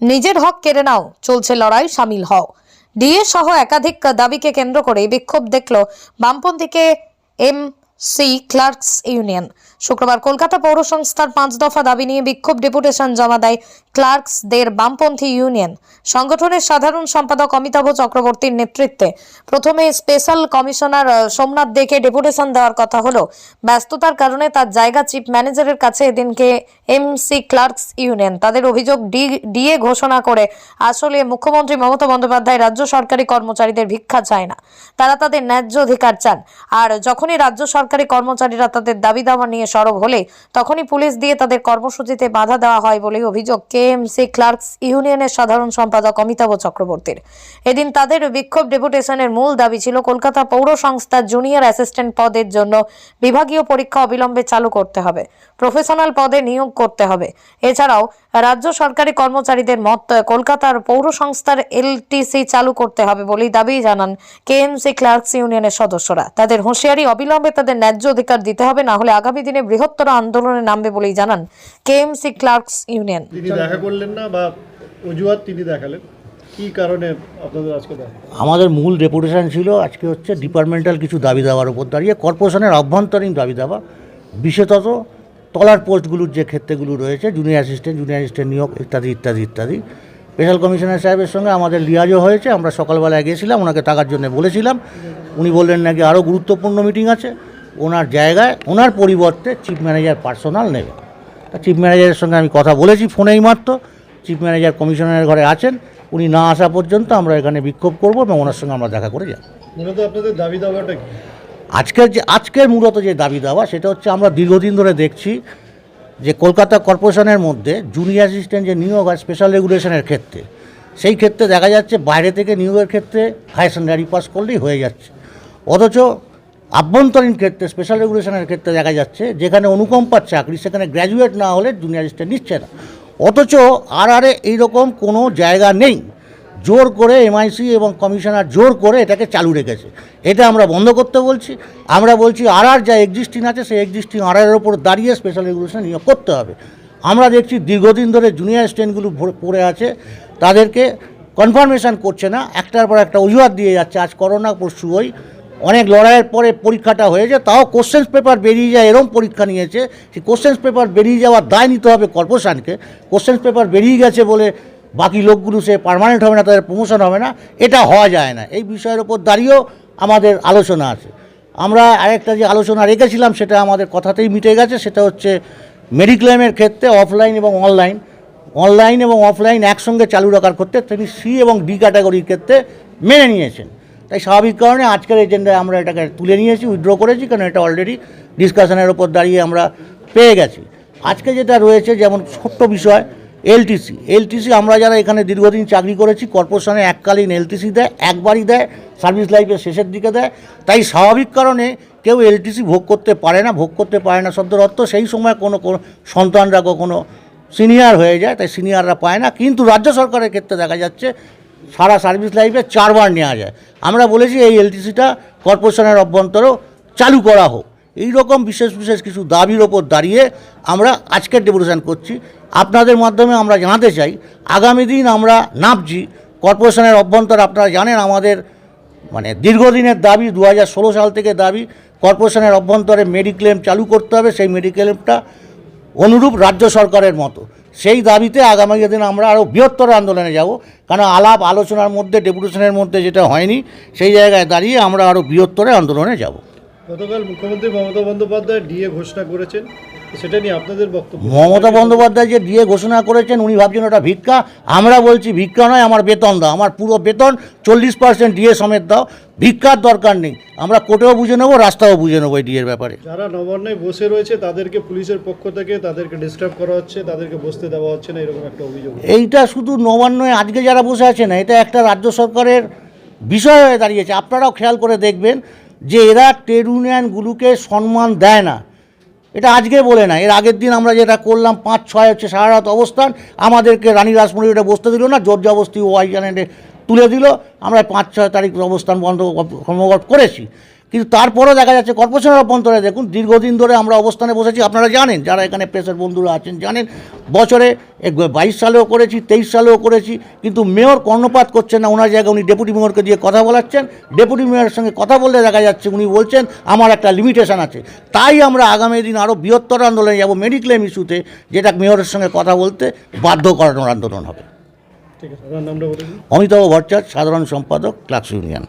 নিজের হক কেড়ে নাও, চলছে লড়াই সামিল হও। ডিএ সহ একাধিক দাবিকে কেন্দ্র করে বিক্ষোভ দেখল বামপন্থীকে এম সি ক্লার্কস ইউনিয়ন। শুক্রবার কলকাতা পৌর সংস্থার পাঁচ দফা দাবি নিয়ে বিক্ষোভ ডেপুটেশন জমা দেয় ক্লার্কসদের বামপন্থী ইউনিয়ন। সংগঠনের সাধারণ সম্পাদক অমিতাভ চক্রবর্তীর নেতৃত্বে প্রথমে স্পেশাল কমিশনার সোমনাথ দেখে ডেপুটেশন দেওয়ার কথা হলো। ব্যস্ততার কারণে তার জায়গা চিফ ম্যানেজারের কাছে এদিনকে এমসি ক্লার্কস ইউনিয়ন। তাদের অভিযোগ ডি- ডিএ ঘোষণা করে আসলে মুখ্যমন্ত্রী মমতা বন্দ্যোপাধ্যায় রাজ্য সরকারি কর্মচারীদের ভিক্ষা চায় না। তারা তাদের ন্যায্য অধিকার চান। আর যখনই রাজ্য সরকারি কর্মচারীরা তাদের দাবি দাওয়া নিয়ে সরব হলে তখনই পুলিশ দিয়ে তাদের কর্মসূচিতে বাধা দেওয়া হয় বলে অভিযোগ কেএমসি ক্লার্কস ইউনিয়নের সাধারণ সম্পাদক অমিতাভ চক্রবর্তীর। এদিন তাদের বিক্ষোভ ডেপুটেশনের মূল দাবি ছিল কলকাতা পৌর সংস্থার জুনিয়র অ্যাসিস্ট্যান্ট পদের জন্য বিভাগীয় পরীক্ষা অবিলম্বে চালু করতে হবে, প্রফেশনাল পদে নিয়োগ করতে হবে। এছাড়াও রাজ্য সরকারি কর্মচারীদের মত কলকাতার পৌর সংস্থার এলটিসি চালু করতে হবে বলেই দাবি জানান কেএমসি ক্লার্কস ইউনিয়নের সদস্যরা। তাদের হুঁশিয়ারি অবিলম্বে তাদের ন্যায্য অধিকার দিতে হবে না হলে আগামী দিনে বৃহত্তর আন্দোলনে নামবে বলেই জানান কেএমসি ক্লার্কস ইউনিয়ন। তিনি দেখা করলেন না বা অজুহাত তিনি দেখালেন? কি কারণে আপনাদের আজকে দেখা? আমাদের মূল ডেপুটেশন ছিল আজকে হচ্ছে ডিপার্টমেন্টাল কিছু দাবি দাবার উপর দাঁড়িয়ে কর্পোরেশনের অভ্যন্তরীণ দাবি দাবা বিশেষত তলার পোস্টগুলোর যে ক্ষেত্রগুলো রয়েছে জুনিয়র অ্যাসিস্ট্যান্ট জুনিয়র অ্যাসিস্ট্যান্ট নিয়োগ ইত্যাদি ইত্যাদি ইত্যাদি। স্পেশাল কমিশনার সাহেবের সঙ্গে আমাদের লিয়াজও হয়েছে আমরা সকালবেলায় গিয়েছিলাম ওনাকে থাকার জন্য বলেছিলাম। উনি বললেন নাকি আরও গুরুত্বপূর্ণ মিটিং আছে। ওনার জায়গায় ওনার পরিবর্তে চিফ ম্যানেজার পার্সোনাল নেবে। তা চিফ ম্যানেজারের সঙ্গে আমি কথা বলেছি ফোনেই মাত্র। চিফ ম্যানেজার কমিশনারের ঘরে আছেন উনি না আসা পর্যন্ত আমরা এখানে বিক্ষোভ করব এবং ওনার সঙ্গে আমরা দেখা করে যাব। আপনাদের দাবি দাওয়াটা কি? আজকের যে আজকের মূলত যে দাবি দাওয়া সেটা হচ্ছে আমরা দীর্ঘদিন ধরে দেখছি যে কলকাতা কর্পোরেশনের মধ্যে জুনিয়র অ্যাসিস্ট্যান্ট যে নিয়োগ হয় স্পেশাল রেগুলেশনের ক্ষেত্রে সেই ক্ষেত্রে দেখা যাচ্ছে বাইরে থেকে নিয়োগের ক্ষেত্রে হায়ার সেকেন্ডারি পাস করলেই হয়ে যাচ্ছে। অথচ আভ্যন্তরীণ ক্ষেত্রে স্পেশাল রেগুলেশনের ক্ষেত্রে দেখা যাচ্ছে, যেখানে অনুকম্পার চাকরি, সেখানে গ্র্যাজুয়েট না হলে জুনিয়র অ্যাসিস্ট্যান্ট নিচ্ছে না। অথচ আর আরে এইরকম কোনো জায়গা নেই, জোর করে এমআইসি এবং কমিশনার জোর করে এটাকে চালু রেখেছে। এটা আমরা বন্ধ করতে বলছি। আমরা বলছি আর আর যা এক্সিস্টিং আছে, সেই এক্সিস্টিং আর এর ওপর দাঁড়িয়ে স্পেশাল রেগুলেশন নিয়োগ করতে হবে। আমরা দেখছি দীর্ঘদিন ধরে জুনিয়র স্ট্যান্ডগুলো পড়ে আছে। তাদেরকে কনফার্মেশন করছে না। একটার পর একটা অজুহাত দিয়ে যাচ্ছে। আজ করোনা পরশু ওই অনেক লড়াইয়ের পরে পরীক্ষাটা হয়েছে, তাও কোশ্চেন্স পেপার বেরিয়ে যায়, এরম পরীক্ষা নিয়েছে সেই কোশ্চেন্স পেপার বেরিয়ে যাওয়ার দায় নিতে হবে কর্পোরেশনকে। কোশ্চেন্স পেপার বেরিয়ে গেছে বলে বাকি লোকগুলো সে পার্মানেন্ট হবে না, তাদের প্রমোশন হবে না, এটা হওয়া যায় না। এই বিষয়ের উপর দাঁড়িয়েও আমাদের আলোচনা আছে। আমরা আরেকটা যে আলোচনা রেখেছিলাম, সেটা আমাদের কথাতেই মিটে গেছে, সেটা হচ্ছে মেডিক্লেমের ক্ষেত্রে অফলাইন এবং অনলাইন অনলাইন এবং অফলাইন একসঙ্গে চালু রাখার ক্ষেত্রে তিনি সি এবং ডি ক্যাটাগরির ক্ষেত্রে মেনে নিয়েছেন। তাই স্বাভাবিক কারণে আজকের এজেন্ডায় আমরা এটাকে তুলে নিয়েছি উইথড্র করেছি, কারণ এটা অলরেডি ডিসকাশনের ওপর দাঁড়িয়ে আমরা পেয়ে গেছি। আজকে যেটা রয়েছে, যেমন ছোট্ট বিষয় এলটিসি এলটিসি আমরা যারা এখানে দীর্ঘদিন চাকরি করেছি, কর্পোরেশনে এককালীন এলটিসি দেয়, একবারই দেয় সার্ভিস লাইফের শেষের দিকে দেয়। তাই স্বাভাবিক কারণে কেউ এলটিসি ভোগ করতে পারে না, ভোগ করতে পারে না শব্দের অর্থ। সেই সময় কোনো কোনো সন্তানরা কখনো সিনিয়র হয়ে যায়, তাই সিনিয়ররা পায় না। কিন্তু রাজ্য সরকারের ক্ষেত্রে দেখা যাচ্ছে সারা সার্ভিস লাইফে চারবার নেওয়া যায়। আমরা বলেছি এই এলটিসিটা কর্পোরেশনের অভ্যন্তরেও চালু করা হোক। এই রকম বিশেষ বিশেষ কিছু দাবির ওপর দাঁড়িয়ে আমরা আজকের ডেপুটেশন করছি। আপনাদের মাধ্যমে আমরা জানাতে চাই, আগামী দিন আমরা নামছি। কর্পোরেশনের অভ্যন্তর আপনারা জানেন আমাদের মানে দীর্ঘদিনের দাবি দু হাজার ষোলো সাল থেকে দাবি, কর্পোরেশনের অভ্যন্তরে মেডিক্লেম চালু করতে হবে। সেই মেডিক্লেমটা অনুরূপ রাজ্য সরকারের মতো। সেই দাবিতে আগামী দিন আমরা আরও বৃহত্তর আন্দোলনে যাব। কারণ আলাপ আলোচনার মধ্যে, ডেপুটেশনের মধ্যে যেটা হয়নি, সেই জায়গায় দাঁড়িয়ে আমরা আরও বৃহত্তরে আন্দোলনে যাব। গতকাল মুখ্যমন্ত্রী মমতা বন্দ্যোপাধ্যায় ডিএ ঘোষণা করেছেন। সেটা নিয়ে আপনাদের বক্তব্য মমতা বন্দ্যোপাধ্যায় যে দিয়ে ঘোষণা করেছেন উনি ভাবছেন ওটা ভিক্ষা। আমরা বলছি ভিক্ষা নয় আমার বেতন দাও। আমার পুরো বেতন চল্লিশ পার্সেন্ট ডিএ সমেত দাও। ভিক্ষার দরকার নেই। আমরা কোর্টেও বুঝে নেব রাস্তাও বুঝে নেব এই ডিএর ব্যাপারে। যারা নবান্নে বসে রয়েছে তাদেরকে পুলিশের পক্ষ থেকে তাদেরকে ডিস্টার্ব করা হচ্ছে তাদেরকে বসতে দেওয়া হচ্ছে না এরকম একটা অভিযোগ এইটা শুধু নবান্নয় আজকে যারা বসে আছে না এটা একটা রাজ্য সরকারের বিষয় হয়ে দাঁড়িয়েছে। আপনারাও খেয়াল করে দেখবেন যে এরা ট্রেড ইউনিয়নগুলোকে সম্মান দেয় না। এটা আজকে বলে না এর আগের দিন আমরা যেটা করলাম পাঁচ ছয় হচ্ছে সারা রাত অবস্থান। আমাদেরকে রানী রাসমণিটা বসতে দিল না, জর্জাবস্তি জবস্তি ওয়াই জানেটে তুলে দিল, আমরা পাঁচ, ছয় তারিখ অবস্থান বন্ধ কর্মঘট করেছি। কিন্তু তারপরেও দেখা যাচ্ছে, কর্পোরেশনের অভ্যন্তরে দেখুন, দীর্ঘদিন ধরে আমরা অবস্থানে বসেছি, আপনারা জানেন, যারা এখানে প্রেসের বন্ধুরা আছেন জানেন, বছরে বাইশ সালেও করেছি, তেইশ সালেও করেছি, কিন্তু মেয়র কর্ণপাত করছেন না, ওনার জায়গায় উনি ডেপুটি মেয়রকে দিয়ে কথা বলাচ্ছেন ডেপুটি মেয়রের সঙ্গে কথা বললে দেখা যাচ্ছে উনি বলছেন, আমার একটা লিমিটেশন আছে। তাই আমরা আগামী দিন আরও বৃহত্তর আন্দোলনে যাব মেডিক্লেম ইস্যুতে যেটা মেয়রের সঙ্গে কথা বলতে বাধ্য করানোর আন্দোলন হবে। অমিতাভ ভট্টাচার্য সাধারণ সম্পাদক ক্লাস ইউনিয়ন।